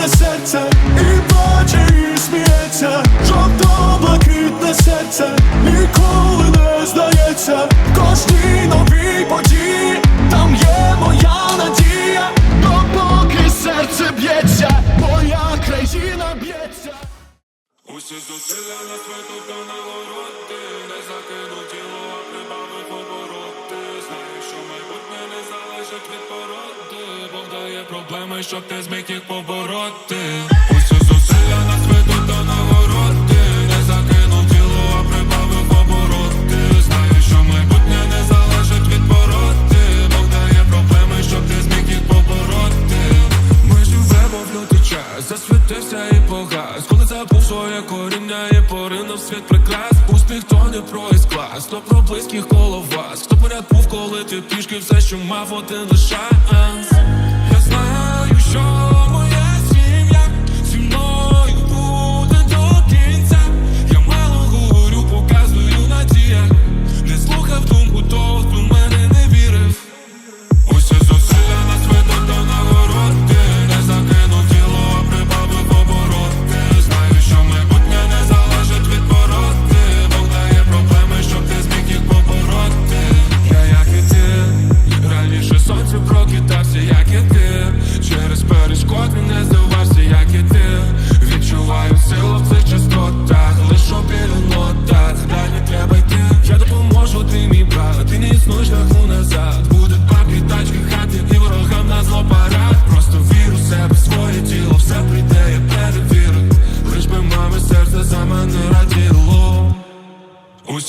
блакитне серце, і плаче, і сміється, жовто-блакитне серце, ніколи не здається, в кожній новій події, там є моя надія, допоки серце б'ється, моя країна б'ється. Усі зусилля на світу та нагороди Не закинув тіло, а прибавив обороти Дає проблеми, щоб ти зміг їх побороти. Усі зусилля на світу та нагороди Не закинув тіло, а прибавив обороти. Знаєш, що майбутнє не залежить від породи Бог дає проблеми, щоб ти зміг їх побороти. Ми живемо в лютий час, засвітився і погас. Коли забув своє коріння і поринув світ прикрас. То не про із-клас, то про близьких коло вас. Хто поряд був, коли ти пішки все, що мав один лиш шанс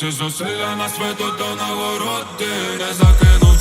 Усі зусилля на світу до нагороди. Не закину